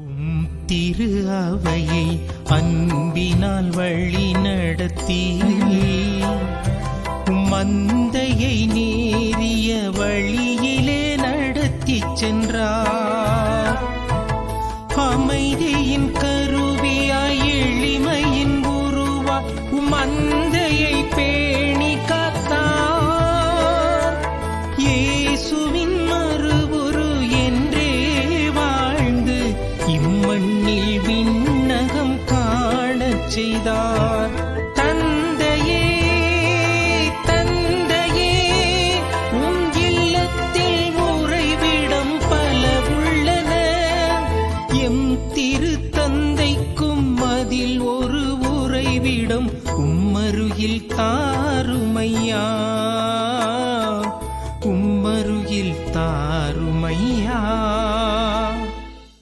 உம் திரு அவையை அன்பினால் வழி நடத்தி மந்தையை நேரிய வழியிலே நடத்தி சென்றார். அமைதியின் கருவியாய் எளிமையின் உருவா உம் செய்தார். தந்தையே தந்தையே உம் இல்லத்தில் உறைவிடம் பல உள்ளன. எம் திருத்தந்தைக்கும் அதில் ஒரு உறைவிடம் உம்மருகில் தாருமையா? உம்மருகில் தாருமையா?